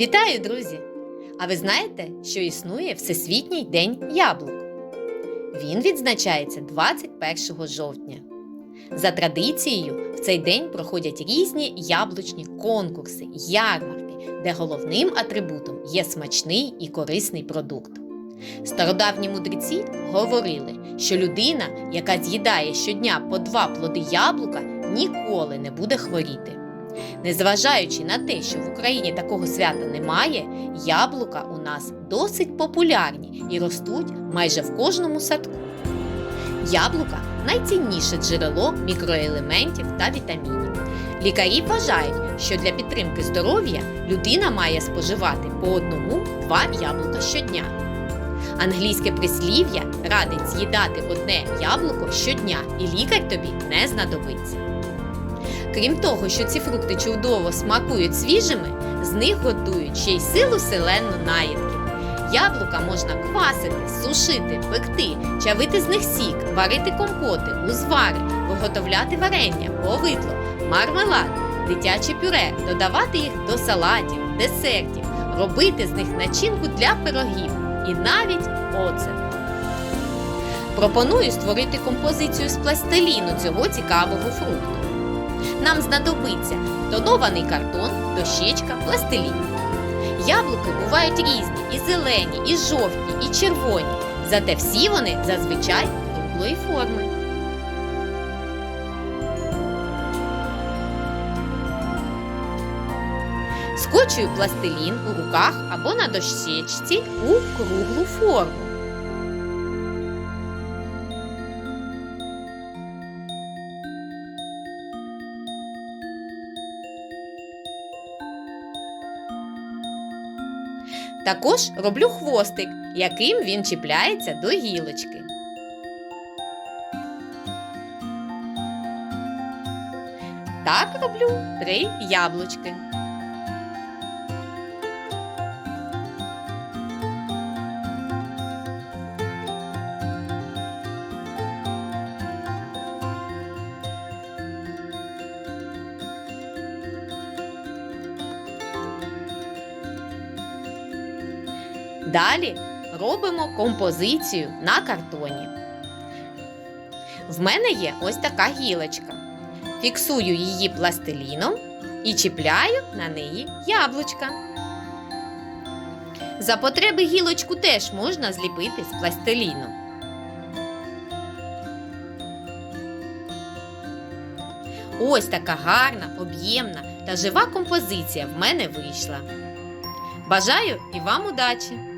Вітаю, друзі! А ви знаєте, що існує Всесвітній день яблук? Він відзначається 21 жовтня. За традицією, в цей день проходять різні яблучні конкурси, ярмарки, де головним атрибутом є смачний і корисний продукт. Стародавні мудреці говорили, що людина, яка з'їдає щодня по два плоди яблука, ніколи не буде хворіти. Незважаючи на те, що в Україні такого свята немає, яблука у нас досить популярні і ростуть майже в кожному садку. Яблука найцінніше джерело мікроелементів та вітамінів. Лікарі вважають, що для підтримки здоров'я людина має споживати по одному-два яблука щодня. Англійське прислів'я радить з'їдати одне яблуко щодня, і лікар тобі не знадобиться. Крім того, що ці фрукти чудово смакують свіжими, з них готують ще й силу селенну наїдків. Яблука можна квасити, сушити, пекти, чавити з них сік, варити компоти, узвари, виготовляти варення, повидло, мармелад, дитяче пюре, додавати їх до салатів, десертів, робити з них начинку для пирогів і навіть оцет. Пропоную створити композицію з пластиліну цього цікавого фрукту. Нам знадобиться тонований картон, дощечка, пластилін. Яблуки бувають різні, і зелені, і жовті, і червоні. Зате всі вони зазвичай круглої форми. Скочую пластилін у руках або на дощечці у круглу форму. Також роблю хвостик, яким він чіпляється до гілочки. Так роблю три яблучки. Далі робимо композицію на картоні. В мене є ось така гілочка. Фіксую її пластиліном і чіпляю на неї яблучка. За потреби гілочку теж можна зліпити з пластиліну. Ось така гарна, об'ємна та жива композиція в мене вийшла. Бажаю і вам удачі!